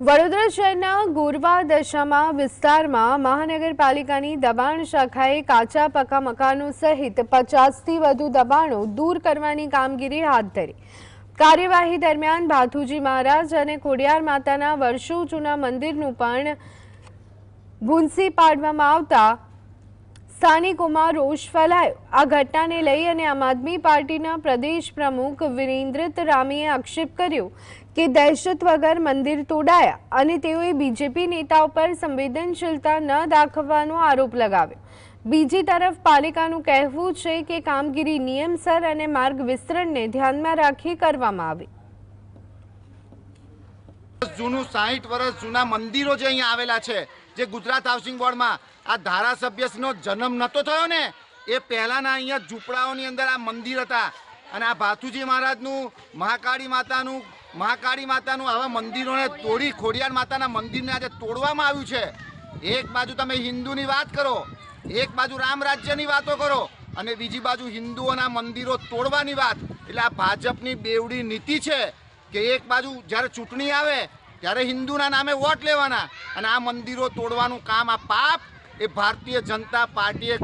વડોદરા શહેરના ગોરવા દશામાં વિસ્તારમાં મહાનગરપાલિકાની દબાણ શાખાએ કાચા પકા મકાનો સહિત પચાસથી વધુ દબાણો દૂર કરવાની કામગીરી હાથ ધરી. કાર્યવાહી દરમિયાન ભાથુજી મહારાજ અને ખોડિયાર માતાના વર્ષો જૂના મંદિરનું પણ ભૂંસી પાડવામાં આવતા સ્થાનિકોમાં રોષ ફેલાયો. આ ઘટનાને લઈ અને આમ આદમી પાર્ટીના પ્રદેશ પ્રમુખ વિરેન્દ્રત રામીએ આક્ષેપ કર્યો કે દહેશત વગર મંદિર તોડાયા અને તેઓએ બીજેપી નેતાઓ પર સંવેદનશીલતા ન દાખવવાનો આરોપ લગાવ્યો. બીજી તરફ પાલિકાનું કહેવું છે કે કામગીરી નિયમસર અને માર્ગ વિસ્તરણને ધ્યાનમાં રાખી કરવામાં આવી. જૂનું સાહીઠ વર્ષ જૂના મંદિરો જે અહીંયા આવેલા છે, જે ગુજરાત હાઉસિંગ બોર્ડમાં આ ધારાસભ્યનો જન્મ નહોતો થયો ને, એ પહેલાંના અહીંયા ઝૂંપડાઓની અંદર આ મંદિર હતા. અને આ ભાથુજી મહારાજનું, મહાકાળી માતાનું મહાકાળી માતાનું આવા મંદિરોને તોડી ખોડિયાર માતાના મંદિરને આજે તોડવામાં આવ્યું છે. એક બાજુ તમે હિન્દુની વાત કરો, એક બાજુ રામ રાજ્યની વાતો કરો, અને બીજી બાજુ હિન્દુઓના મંદિરો તોડવાની વાત. એટલે આ ભાજપની બેવડી નીતિ છે કે એક બાજુ જ્યારે ચૂંટણી આવે, ત્યારે હિન્દુના નામે વોટ લેવાના, અને આ મંદિરો તોડવાનું કામ આ પાપ એ ભારતીય જનતા પાર્ટીએ